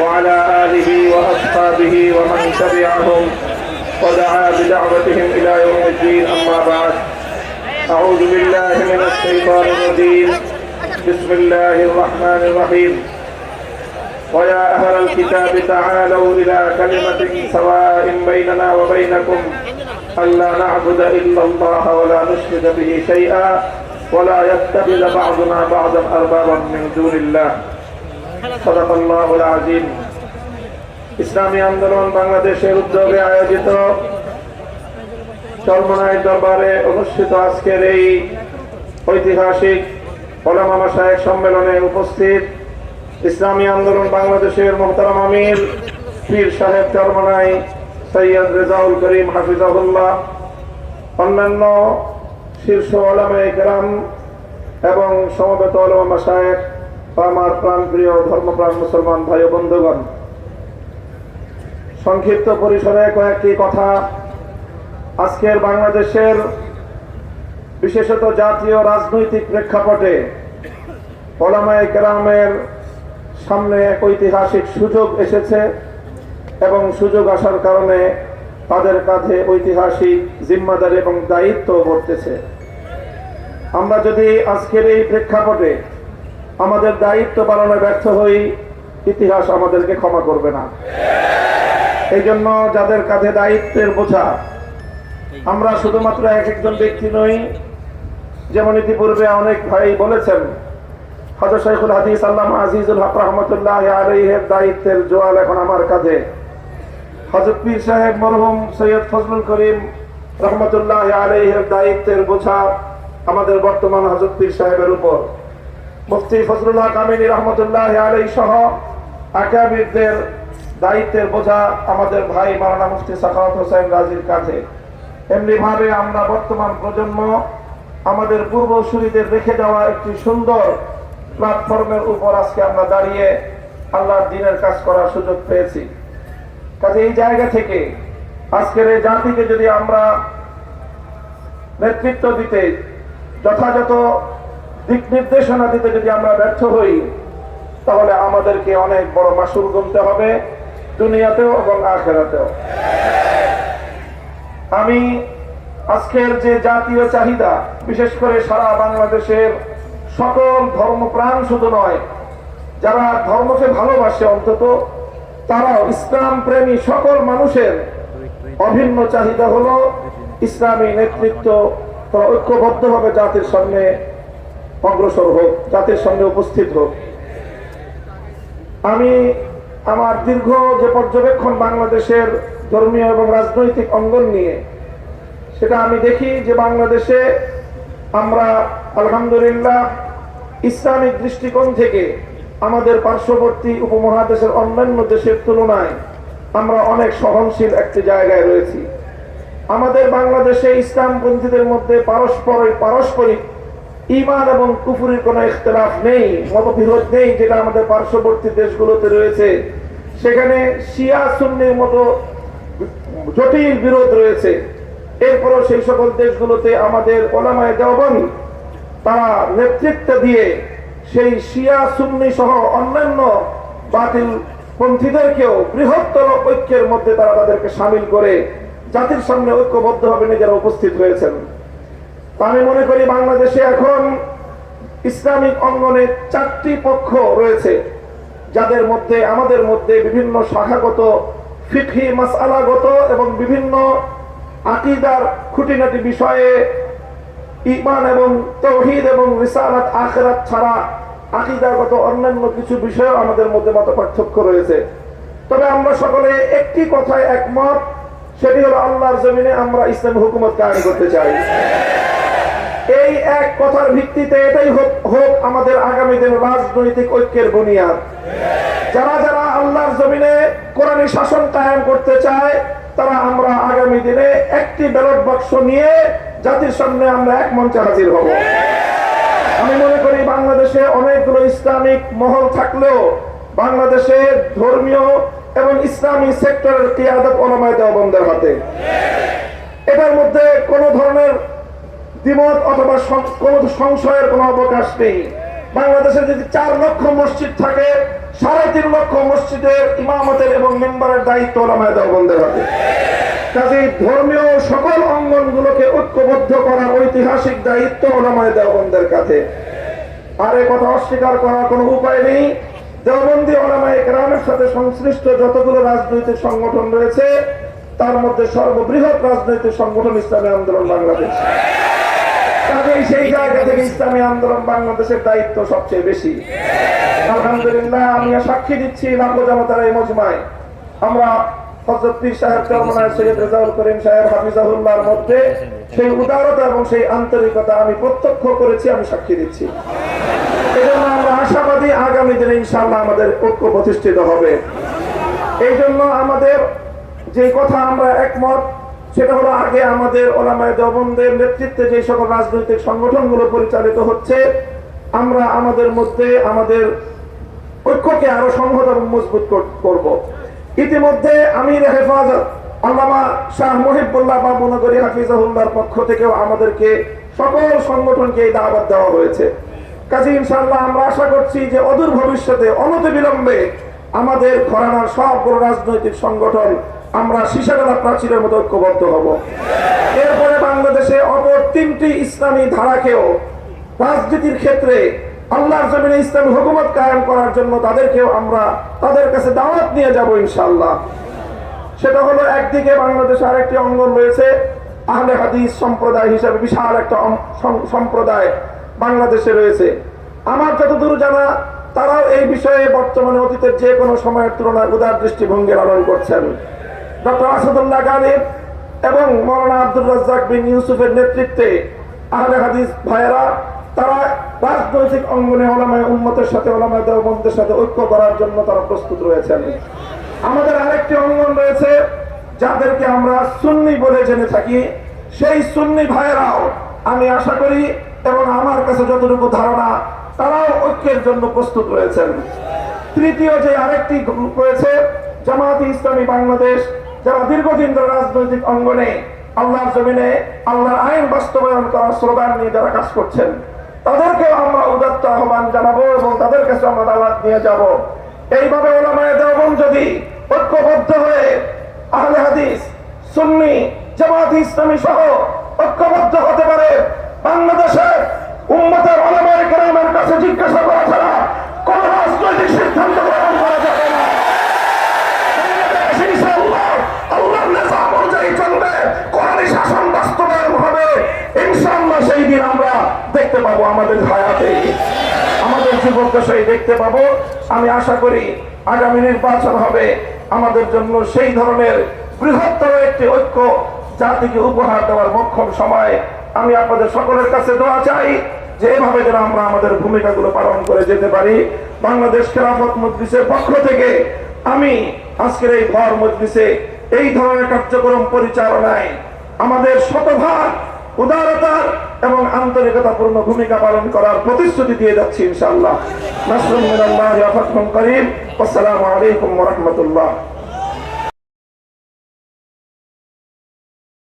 وعلى آله وأصحابه ومن تبعهم ودعا بدعوتهم إلى يوم الدين. أما بعد أعوذ بالله من الشيطان الرجيم. بسم الله الرحمن الرحيم. ويا أهل الكتاب تعالوا إلى كلمة سواء بيننا وبينكم. ألا نعبد إلا الله ولا نشرك به شيئا ولا يتخذ بعضنا بعضا أربابا من دون الله. আজিম ইসলামী আন্দোলন বাংলাদেশের উদ্যোগে আয়োজিত চলমনায় দরবারে অনুষ্ঠিত আজকের এই ঐতিহাসিক ওলামা সাহেব সম্মেলনে উপস্থিত ইসলামী আন্দোলন বাংলাদেশের মোহতারাম আমির, পীর সাহেব চরমনাই, সৈয়দ রেজাউল করিম হাফিজাহুল্লাহ, অন্যান্য শীর্ষ আলামে গ্রাম এবং সমবেত ওলামা সাহেব আমার প্রাণপ্রিয় ধর্মপ্রাণ মুসলমান ভাই ও বন্ধুগণ, সংক্ষিপ্ত পরিসরে কয়েকটি কথা। আজকের বাংলাদেশের বিশেষত জাতীয় রাজনৈতিক প্রেক্ষাপটে ওলামায় কেরামের সামনে এক ঐতিহাসিক সুযোগ এসেছে এবং সুযোগ আসার কারণে তাদের কাঁধে ঐতিহাসিক জিম্মাদারি এবং দায়িত্ব বর্তেছে। আমরা যদি আজকের এই প্রেক্ষাপটে আমাদের দায়িত্ব পালনে ব্যর্থ হই, ইতিহাস আমাদেরকে ক্ষমা করবে না। এই জন্য যাদের কাঁধে দায়িত্বের বোঝা, আমরা শুধুমাত্র এক একজন ব্যক্তি নই, যেমন ইতিপূর্বে অনেক ভাই বলেছেন, হজর শাইখুল হাদিস আল্লাহ আজিজুল হক রহমতুল্লাহ আলহের দায়িত্বের জোয়াল এখন আমার কাঁধে। হজরত পীর সাহেব মরহুম সৈয়দ ফজলুল করিম রহমতুল্লাহ আলহের দায়িত্বের বোঝা আমাদের বর্তমান হজরত পীর সাহেবের উপর। মুফতি ফজলুল্লাহ কামিনী রহমতুল্লাহ আলাই সহ আকাবিরদের দায়িত্বের বোঝা আমাদের ভাই মারানা মুফতি সাখাওয়াত হোসেন রাজির কাছে এমনি ভাবে আমরা বর্তমান প্রজন্ম আমাদের পূর্বসূরীদের রেখে যাওয়া একটি সুন্দর প্ল্যাটফর্মের উপর আজকে আমরা দাঁড়িয়ে আল্লাহর দিনের কাজ করার সুযোগ পেয়েছি। কাজে এই জায়গা থেকে আজকের এই জাতিকে যদি আমরা নেতৃত্ব দিতে যথাযথ দিক নির্দেশনা দিতে যদি আমরা ব্যর্থ হই, তাহলে আমাদেরকে অনেক বড় মাসুল গুনতে হবে দুনিয়াতেও এবং আখেরাতেও। আমি আজকের যে জাতীয় চাহিদা, বিশেষ করে সারা বাংলাদেশের সকল ধর্মপ্রাণ শুধু নয়, যারা ধর্মকে ভালোবাসে অন্তত, তারাও ইসলাম প্রেমী সকল মানুষের অভিন্ন চাহিদা হলো ইসলামী নেতৃত্ব, তারা ঐক্যবদ্ধভাবে জাতির সামনে অগ্রসর হোক, জাতির সঙ্গে উপস্থিত হোক। আমি আমার দীর্ঘ যে পর্যবেক্ষণ বাংলাদেশের ধর্মীয় এবং রাজনৈতিক অঙ্গন নিয়ে, সেটা আমি দেখি যে বাংলাদেশে আমরা আলহামদুলিল্লাহ ইসলামিক দৃষ্টিকোণ থেকে আমাদের পার্শ্ববর্তী উপমহাদেশের অন্যান্য দেশের তুলনায় আমরা অনেক সহনশীল একটি জায়গায় রয়েছি। আমাদের বাংলাদেশে ইসলামপন্থীদের মধ্যে পারস্পর পারস্পরিক ইমান এবং কুফুরির কোনো ইখতলাফ নেই, মতবিরোধ নেই, যেটা আমাদের পার্শ্ববর্তী দেশগুলোতে রয়েছে। সেখানে শিয়া, সুন্নির মতো জটিল বিরোধ রয়েছে। এরপরও সেই সকল দেশগুলোতে আমাদের ওলামায় দেওবন তারা নেতৃত্ব দিয়ে সেই শিয়া, সুন্নি সহ অন্যান্য বাতিল পন্থীদেরকেও বৃহত্তর ঐক্যের মধ্যে তারা তাদেরকে সামিল করে জাতির সামনে ঐক্যবদ্ধভাবে নিজেরা উপস্থিত হয়েছেন। আমি মনে করি বাংলাদেশে এখন ইসলামিক অঙ্গনে চারটি পক্ষ রয়েছে, যাদের মধ্যে, আমাদের মধ্যে বিভিন্ন শাখাগত, ফিকহি মাসালাগত এবং বিভিন্ন আকিদার খুঁটিনাটি বিষয়ে ইমান এবং তৌহিদ এবং রিসালাত আখরাত ছাড়া আকিদাগত অন্যান্য কিছু বিষয়ও আমাদের মধ্যে মত পার্থক্য রয়েছে। তবে আমরা সকলে একটি কথায় একমত, সেটি হলো আল্লাহর জমিনে আমরা ইসলামী হুকুমত কায়েম করতে চাই। এই এক কথার ভিত্তিতে এটাই হোক হোক আমাদের আগামী দিন রাজনৈতিক ঐক্যের বুনিয়াদ। যারা যারা আল্লাহর জমিনে কোরআনী শাসন কায়েম করতে চায়, তারা আমরা আগামী দিনে একটি ব্যালট বাক্স নিয়ে জাতির সামনে আমরা এক মঞ্চে হাজির হব। আমি মনে করি বাংলাদেশে অনেকগুলো ইসলামিক মহল থাকলেও বাংলাদেশে ধর্মীয় এবং ইসলামী সেক্টরের কিয়াদত ওলামায় দেওবন্দের হাতে। এটার মধ্যে কোনো ধরনের দ্বিমত অথবা কোনো সংশয়ের কোনো অবকাশ নেই। বাংলাদেশে যদি চার লক্ষ মসজিদ থাকে, সাড়ে তিন লক্ষ মসজিদের ইমামতের এবং মেম্বারের দায়িত্ব ওলামায় দেওবন্দের হাতে। কাজে ধর্মীয় সকল ঐক্যবদ্ধ করার ঐতিহাসিক দায়িত্ব কাছে আর কথা অস্বীকার করার কোনো উপায় নেই। দেওবন্দি ওলামায় গ্রামের সাথে সংশ্লিষ্ট যতগুলো রাজনৈতিক সংগঠন রয়েছে, তার মধ্যে সর্ববৃহৎ রাজনৈতিক সংগঠন ইসলামী আন্দোলন বাংলাদেশ। কাজেই সেই জায়গা থেকে ইসলামী আন্দোলন বাংলাদেশের দায়িত্ব সবচেয়ে বেশি। আলহামদুলিল্লাহ, আমি সাক্ষী দিচ্ছি লাখো এই মজমায়। আমরা সেই এবং সেই আন্তরিকতা আমি প্রত্যক্ষ করেছি, আমি সাক্ষী দিচ্ছি। আমরা আশাবাদী আগামী দিনে আমাদের প্রতিষ্ঠিত হবে। এই জন্য আমাদের যে কথা আমরা একমত সেটা হলো আগে আমাদের ওলামায় দেবন্দের নেতৃত্বে যে সকল রাজনৈতিক সংগঠনগুলো পরিচালিত হচ্ছে, আমরা আমাদের মধ্যে আমাদের ঐক্যকে আরও সংহত মজবুত কর- করব। ইতিমধ্যে আমির হেফাজত আল্লামা শাহ মহিবুল্লাহ বা বাবুনগরী হাফিজাহুল্লাহর পক্ষ থেকেও আমাদেরকে সকল সংগঠনকে এই দাওয়াত দেওয়া হয়েছে। কাজে ইনশাআল্লাহ, আমরা আশা করছি যে অদূর ভবিষ্যতে অনতি বিলম্বে আমাদের ঘরানার সবগুলো রাজনৈতিক সংগঠন আমরা শিশাডালা প্রাচীরের মতো ঐক্যবদ্ধ হব। এরপরে বাংলাদেশে অপর তিনটি ইসলামী ধারাকেও রাজনীতির ক্ষেত্রে আল্লাহর জমিনে ইসলামী হুকুমত কায়েম করার জন্য তাদেরকেও আমরা তাদের কাছে দাওয়াত নিয়ে যাব ইনশাল্লাহ সেটা হলো একদিকে বাংলাদেশে আরেকটি অঙ্গন রয়েছে, আহলে হাদিস সম্প্রদায় হিসাবে বিশাল একটা সম্প্রদায় বাংলাদেশে রয়েছে। আমার যতদূর জানা, তারাও এই বিষয়ে বর্তমানে অতীতের যে কোনো সময়ের তুলনায় উদার দৃষ্টিভঙ্গি লালন করছেন। ডক্টর আসাদুল্লাহ গালিব এবং মৌলানা আব্দুল রাজ্জাক বিন ইউসুফের নেতৃত্বে আহলে হাদিস ভাইয়েরা, তারা রাজনৈতিক অঙ্গনে ওলামায় উন্মতের সাথে, ওলামায় দেওবন্দের সাথে ঐক্য করার জন্য তারা প্রস্তুত রয়েছেন। আমাদের আরেকটি অঙ্গন রয়েছে, যাদেরকে আমরা সুন্নি বলে জেনে থাকি। সেই সুন্নি ভাইয়েরাও আমি আশা করি এবং আমার কাছে যতটুকু ধারণা, তারাও ঐক্যের জন্য প্রস্তুত রয়েছেন। তৃতীয় যে আরেকটি গ্রুপ রয়েছে, জামায়াতে ইসলামী বাংলাদেশ যারা দীর্ঘদিন ধরে রাজনৈতিক অঙ্গনে আল্লাহর জমিনে, আল্লাহর আইন বাস্তবায়ন করার স্লোগান নিয়ে যারা কাজ করছেন, তাদেরকেও আমরা উদাত্ত আহ্বান জানাব এবং তাদের কাছে আমরা দাওয়াত নিয়ে যাব। এইভাবে ওলামায় দেওবন যদি ঐক্যবদ্ধ হয়ে আহলে হাদিস, সুন্নি, জামাত ইসলামী সহ ঐক্যবদ্ধ হতে পারে, বাংলাদেশের উম্মতের ওলামায় গ্রামের কাছে জিজ্ঞাসা করা ছাড়া কোন রাজনৈতিক সিদ্ধান্ত আমাদের হায়াতে, আমাদের যুবক দেখতে পাবো। আমি আশা করি আগামী নির্বাচন হবে আমাদের জন্য সেই ধরনের বৃহত্তর একটি ঐক্য জাতিকে উপহার দেওয়ার মক্ষম সময়। আমি আপনাদের সকলের কাছে দোয়া চাই যে এভাবে যেন আমরা আমাদের ভূমিকাগুলো পালন করে যেতে পারি। বাংলাদেশ খেলাফত মজলিসের পক্ষ থেকে আমি আজকের এই ভর মজলিসে এই ধরনের কার্যক্রম পরিচালনায় আমাদের শতভাগ উদারতার এবং আন্তরিকতাপূর্ণ ভূমিকা পালন করার প্রতিশ্রুতি দিয়ে যাচ্ছি ইনশাআল্লাহ। নাসরুল্লাহ আসসালামু আলাইকুম রাহমাতুল্লাহ।